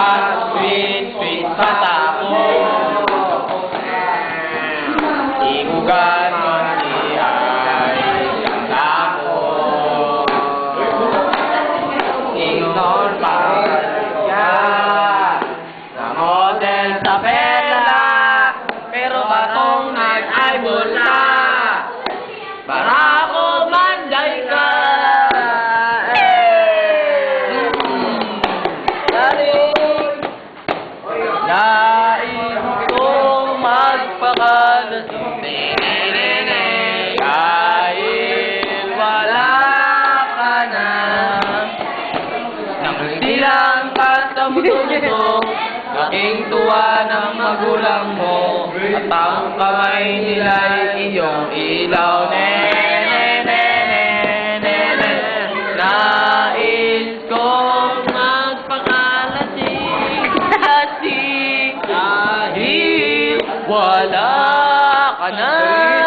Paswit, swit, patapon. Igugan man di ay katapon. Ignor pa siya sa model sa pela. Pero batong nag-albula. Nais kong magpakalas Kahit wala ka na Nang silang kasabuto Aking tuwa ng magulang mo At ang kamay nila'y iyong ilaw Nene, Lasing Kahit wala ka na